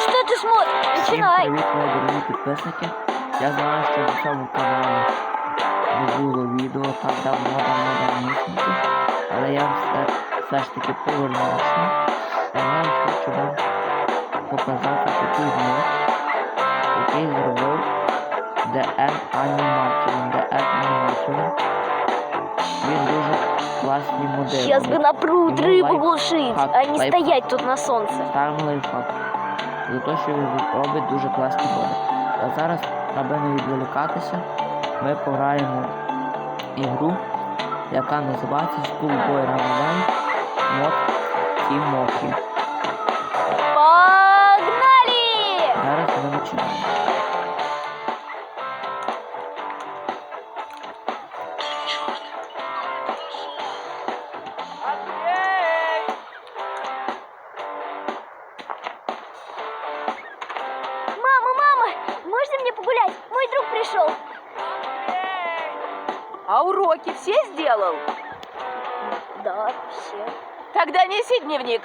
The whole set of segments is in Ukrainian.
что ты смотришь? Всім Начинай. привіт, мої дорогі підписники. Я знаю, що на цьому каналі не було відео так давно, давно, давнісінько. Але я все, все ж таки повернувся. І я хочу вам показати такий мод, який зробив DN Animation. DN Animation. Він дуже класний модель. Сейчас бы напрут Ему рыбу лайф- глушить, хак- а не лайфхак. стоять тут на солнце. Ставимо лайфхак. За те, що він робить дуже класні ходи. А зараз, аби не відволікатися, ми пограємо ігру, яка називається Schoolboy Runaway Mod Team Погнали! А уроки все сделал? Да, все. Тогда неси дневник.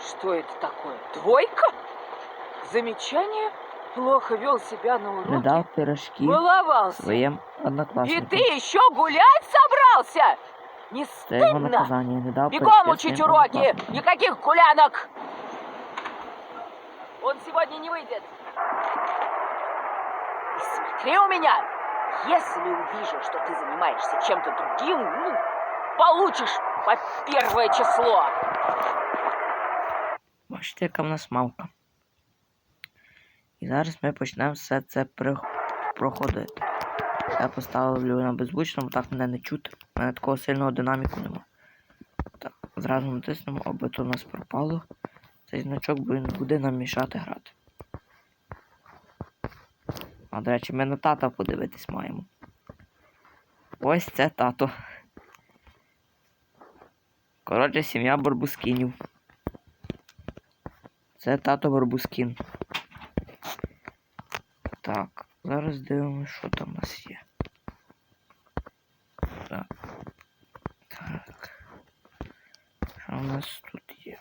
Что это такое? Двойка? Замечание? Плохо вел себя на уроке? дав пирожки Баловался. своїм И однокласникам. ты еще гулять собрался? Не стыдно? Не дав Бегом пирожки учить уроки! Никаких гулянок! Он сегодня не выйдет. И смотри у меня! Если увижу, что ты занимаешься чем-то другим, ну, получишь по первое число. Бачите, яка нас мавка. І зараз ми почнемо все це проходити. Я поставлю на беззвучному, так мене не чути. У мене такого сильного динаміку нема. Так, зразу натиснемо, аби то у нас пропало. Цей значок, буде нам мішати грати. А, до речі, ми на тата подивитись маємо. Ось це тато. Коротше, сім'я Барбускінів. Це тато Барбускін. Так, зараз дивимося, що там у нас є. Так. Так. Що у нас тут є?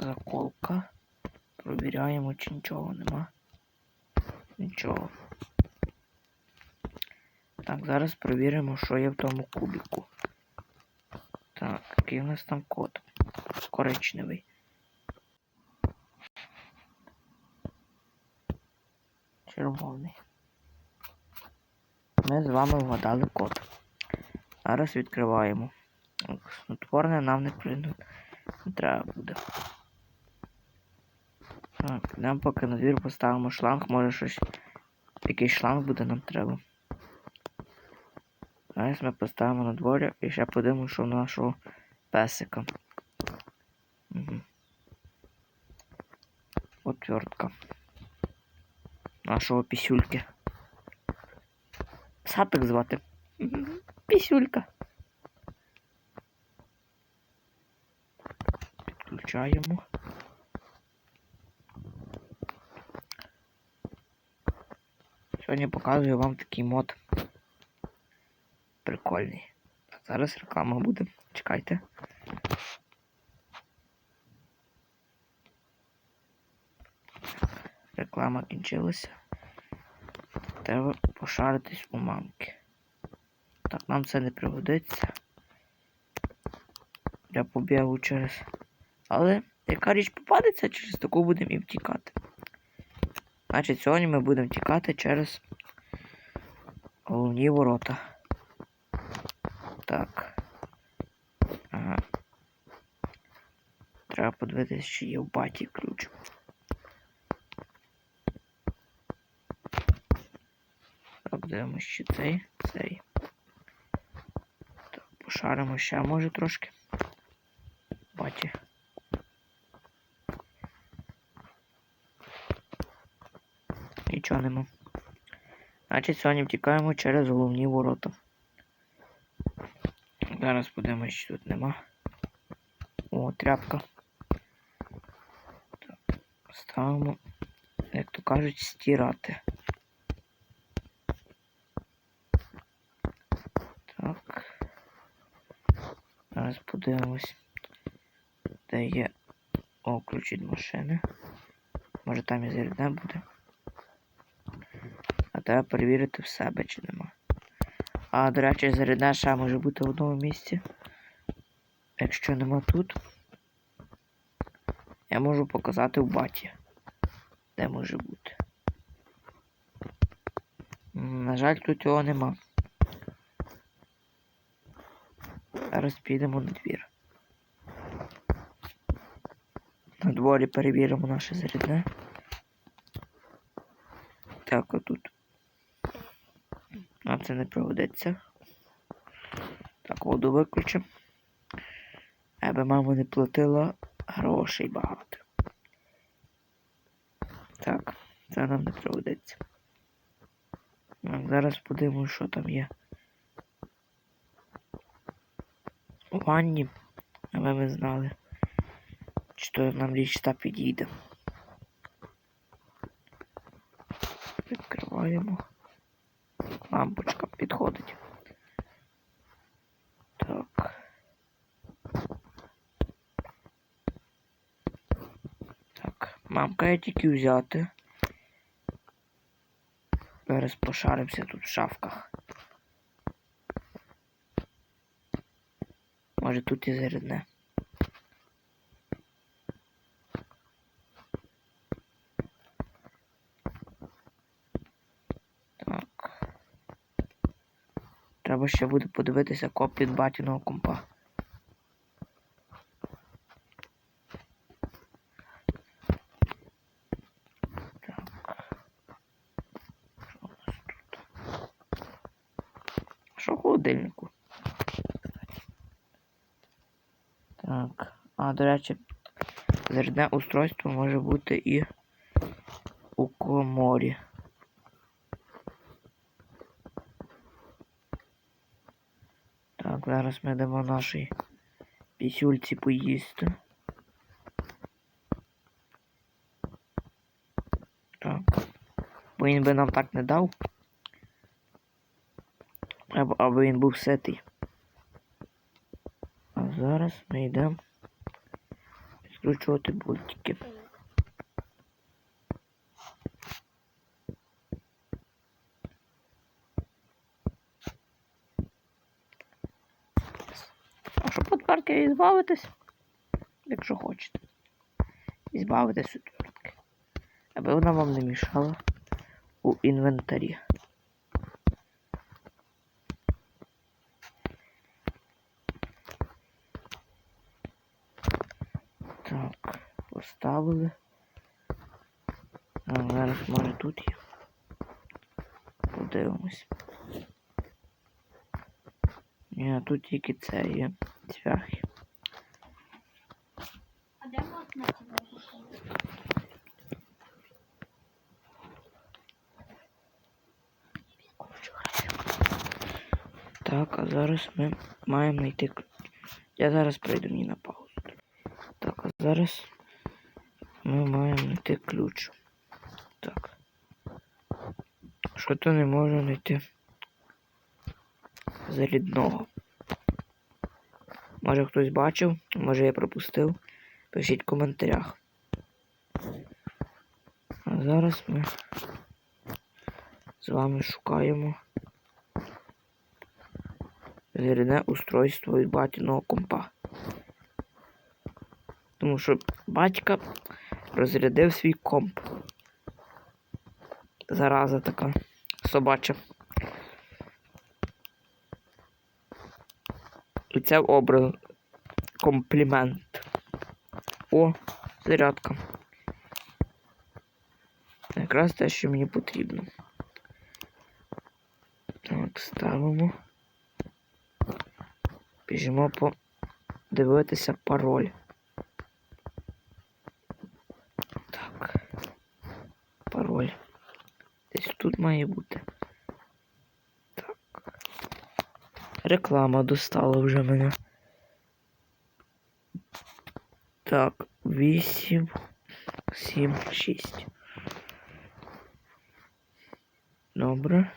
Заколка. Провіряємо, чи нічого нема. Нічого. Так, зараз перевіримо, що є в тому кубіку. Так, який у нас там код? Коричневий. червоний. Ми з вами вгадали код. Зараз відкриваємо. Снотворне нам не. Не треба буде. Так, нам поки на двір поставимо шланг, може щось. Якийсь шланг буде нам треба. Зараз ми поставимо на дворі і ще подивимося, що в нашого песика. Угу. Отвертка нашого пісюльки. Сапик звати. Мгм. Пісюлька. Підключаємо. Сьогодні показую вам такий мод. Прикольний. Так, зараз реклама буде. Чекайте. Реклама кінчилася. Треба пошаритись у мамки. Так, нам це не пригодиться. Для побігу через. Але яка річ попадеться, через таку будемо і втікати. Значить, сьогодні ми будемо втікати через головні ворота. Так. Ага. Треба подивитися, чи є в баті ключ. Так, дивимося, чи цей, цей. Так, пошаримо ще, може трошки. Баті. Нічого. Значить, сьогодні втікаємо через головні ворота. Зараз подивимось, чи тут нема. О, тряпка. Ставимо, як то кажуть, стирати. Так. Зараз подивимось. Де є. О, ключ від машини. Може там і зарядне буде. Треба перевірити в себе, чи нема. А, до речі, зарядне ще може бути в одному місці. Якщо нема тут, я можу показати в баті, де може бути. На жаль, тут його нема. Зараз підемо на двір. На дворі перевіримо наше зарядне. Так, отут. Це не проведеться. Так, воду виключимо. Аби мама не платила грошей багато. Так, це нам не проведеться. Так, зараз подивимось, що там є. У ванні, аби ми знали, чи то нам лічта підійде. Відкриваємо. Лампочка підходить. Так. Так, мамка я тільки взяти. Зараз пошаримося тут в шафках. Може тут і зарядне. Треба ще буде подивитися копію від батіного компа. Що в холодильнику? Так. А, до речі, зарядне устройство може бути і у коморі. Так, зараз ми дамо нашій пісюльці поїсти. Так. Бо він би нам так не дав. Або, або він був ситий. А зараз ми йдемо підкручувати болтики. І збавитись, якщо хочете. І збавитись від. Аби вона вам не мішала у інвентарі. Так, поставили. А зараз може тут є. Подивимось. Ні, тут тільки це є. Цвяхи. А де можна тебе? Так, а зараз ми маємо ключ. Я зараз прийду мені на паузу. Так, а зараз ми маємо знайти ключ. Так. Що то не можу знайти зарядного. Може хтось бачив, може я пропустив. Пишіть в коментарях. А зараз ми з вами шукаємо зарядне устройство від батіного компа. Тому що батька розрядив свій комп. Зараза така собача. Це образ комплімент. О, зарядка. Якраз те, що мені потрібно. Так, ставимо. Біжимо подивитися пароль. Так. Пароль. Десь тут має бути. Реклама достала уже меня. Так, 8, 7, 6. Добре.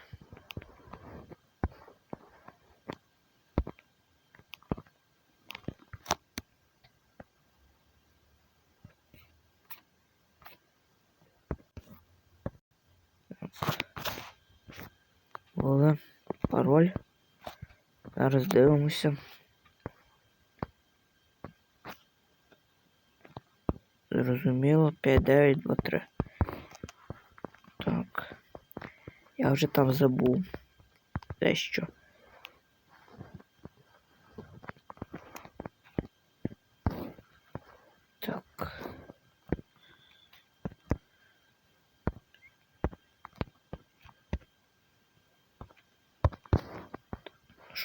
Пароль. Зараз дивимося. Зрозуміло, 5923. Так. Я вже там забув. Дещо. Так.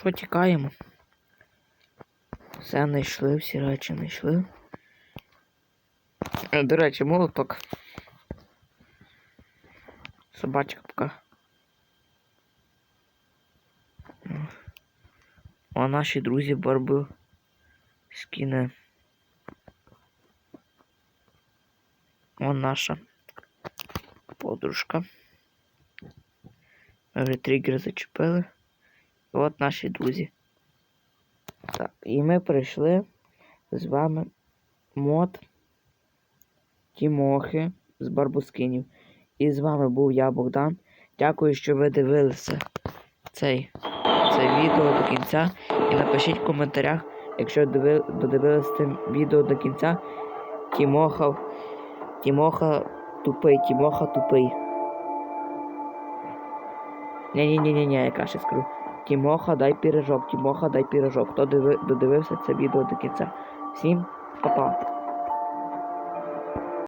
Що тікаємо? Все знайшли, всі речі знайшли. Е, До речі, молоток. Собачка пока. А наші друзі барби скине. Вон наша подружка. Вже тригер зачепили. От наші друзі. Так, і ми прийшли з вами мод Тімохи з Барбускинів. І з вами був я, Богдан. Дякую, що ви дивилися цей, це відео до кінця. І напишіть в коментарях, якщо диви, додивилися це відео до кінця. Тімоха, Тімоха тупий, Тімоха тупий. Ні-ні-ні-ні, я краще скажу. Тімоха, дай пірожок, Тімоха, дай пірожок. Хто диви, додивився це відео до кінця. Всім па-па.